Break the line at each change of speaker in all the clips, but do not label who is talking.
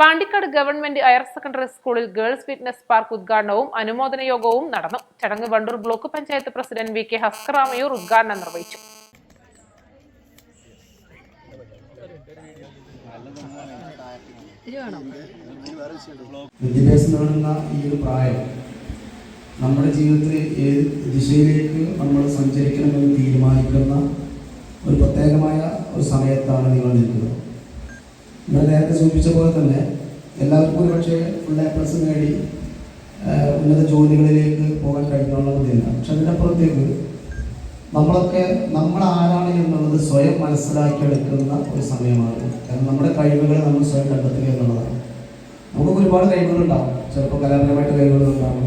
Pandikkad government higher secondary സ്കൂളിൽ girls fitness park ഉദ്ഘാടനവും അനുമോദന യോഗവും നടന്നു. ചടങ്ങ് Wandoor block panchayat president V K ഹസ്കറാമയൂർ ഉദ്ഘാടനം നിർവഹിച്ചു.
വിദ്യാഭ്യാസം നേടുന്ന ഈ ഒരു പ്രായം നമ്മുടെ ജീവിതത്തിൽ ഏത് ദിശയിലേക്ക് നമ്മൾ സഞ്ചരിക്കണമെന്ന് തീരുമാനിക്കുന്ന ഒരു പ്രത്യേകമായ ഒരു സമയത്താണ് നിങ്ങൾ നിൽക്കുന്നത്. നിങ്ങൾ നേരത്തെ സൂചിപ്പിച്ച പോലെ തന്നെ എല്ലാവർക്കും ഒരു പക്ഷേ ഫുൾ എ പ്ലസ് നേടി ഉന്നത ജോലികളിലേക്ക് പോകാൻ കഴിയണമെന്നില്ല പക്ഷെ അതിനപ്പുറത്തേക്ക് നമ്മളൊക്കെ നമ്മൾ ആരാണ് എന്നുള്ളത് സ്വയം മനസ്സിലാക്കിയെടുക്കുന്ന ഒരു സമയമാണ്. കാരണം നമ്മുടെ കഴിവുകൾ നമ്മൾ സ്വയം കണ്ടെത്തുക എന്നുള്ളതാണ്. നമുക്ക് ഒരുപാട് കഴിവുകളുണ്ടാവും ചിലപ്പോൾ കലാപരമായിട്ട് കഴിവുകളുണ്ടാവും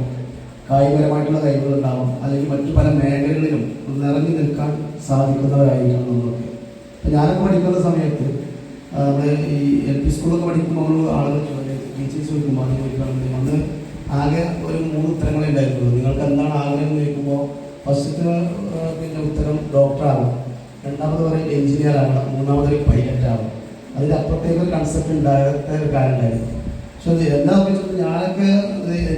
കായികപരമായിട്ടുള്ള കഴിവുകളുണ്ടാവും അല്ലെങ്കിൽ മറ്റു പല മേഖലകളിലും നിറഞ്ഞു നിൽക്കാൻ സാധിക്കുന്നവരായിരിക്കണം നമ്മളൊക്കെ. അപ്പം ഞാനൊക്കെ പഠിക്കുന്ന സമയത്ത് അത് ചോദിക്കുകയാണെങ്കിൽ അന്ന് ആകെ ഒരു മൂന്ന് ഉത്തരങ്ങളെ ഉണ്ടായിരുന്നുള്ളൂ. നിങ്ങൾക്ക് എന്താണ് ആഗ്രഹം എന്ന് ചോദിക്കുമ്പോൾ ഫസ്റ്റത്തെ പിന്നെ ഉത്തരം ഡോക്ടറാകണം രണ്ടാമത് പറയും എഞ്ചിനീയർ ആകണം മൂന്നാമത് ഒരു പൈലറ്റ് ആകണം അതിന്റെ അപ്പുറത്തേക്ക് ഒരു കൺസെപ്റ്റ് ഉണ്ടാകാത്ത ഒരു കാര്യം ഉണ്ടായിരുന്നു. പക്ഷെ അത് എന്താ വെച്ചാൽ ഞാനൊക്കെ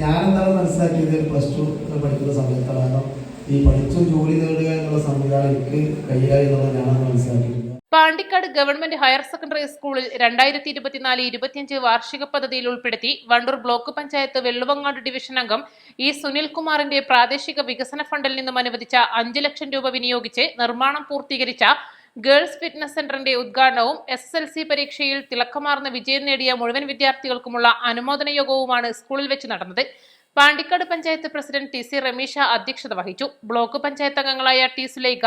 ഞാനെന്താണ് മനസ്സിലാക്കിയത്? പ്ലസ് ടു പഠിക്കുന്ന സമയത്താണ്. കാരണം ഈ പഠിച്ചു ജോലി നേടുക എന്നുള്ള സംവിധാനം എനിക്ക് കയ്യിലായി എന്നുള്ളത് ഞാനത് മനസ്സിലാക്കിയിട്ടില്ല
പാണ്ടിക്കാട് ഗവൺമെന്റ് ഹയർ സെക്കൻഡറി സ്കൂളിൽ രണ്ടായിരത്തി ഇരുപത്തിനാല് ഇരുപത്തിയഞ്ച് വാർഷിക പദ്ധതിയിൽ ഉൾപ്പെടുത്തി വണ്ടൂർ ബ്ലോക്ക് പഞ്ചായത്ത് വെള്ളുവങ്ങാട് ഡിവിഷൻ അംഗം ഇ സുനിൽകുമാറിന്റെ പ്രാദേശിക വികസന ഫണ്ടിൽ നിന്നും അനുവദിച്ച അഞ്ച് ലക്ഷം രൂപ വിനിയോഗിച്ച് നിർമ്മാണം പൂർത്തീകരിച്ച ഗേൾസ് ഫിറ്റ്നസ് സെന്ററിന്റെ ഉദ്ഘാടനവും എസ് എൽ സി പരീക്ഷയിൽ തിളക്കമാർന്ന വിജയം നേടിയ മുഴുവൻ വിദ്യാർത്ഥികൾക്കുമുള്ള അനുമോദന യോഗവുമാണ് സ്കൂളിൽ വെച്ച് നടന്നത്. Pandikkad panchayat president T C അധ്യക്ഷത വഹിച്ചു. ബ്ലോക്ക് പഞ്ചായത്ത് അംഗങ്ങളായ ടി സുലൈഖ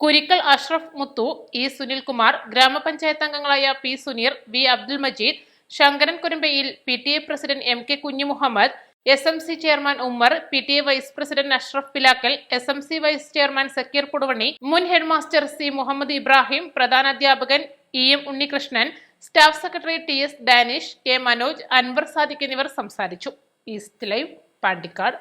കുരിക്കൽ അഷ്റഫ് മുത്തു ഇ സുനിൽകുമാർ ഗ്രാമപഞ്ചായത്ത് അംഗങ്ങളായ P Suneer V Abdul Majeed Sankaran Kurumbayil P T A president M K Kunju Muhammad S M C chairman Ummer P T A vice president Ashraf Pilakkal S M C vice chairman Sakkeer Kuduvanni മുൻ headmaster C Muhammad Ibrahim പ്രധാനാധ്യാപകൻ E M Unnikrishnan staff secretary T S Danish K Manoj Anwar Sadiq എന്നിവർ സംസാരിച്ചു. East live Pandikkad.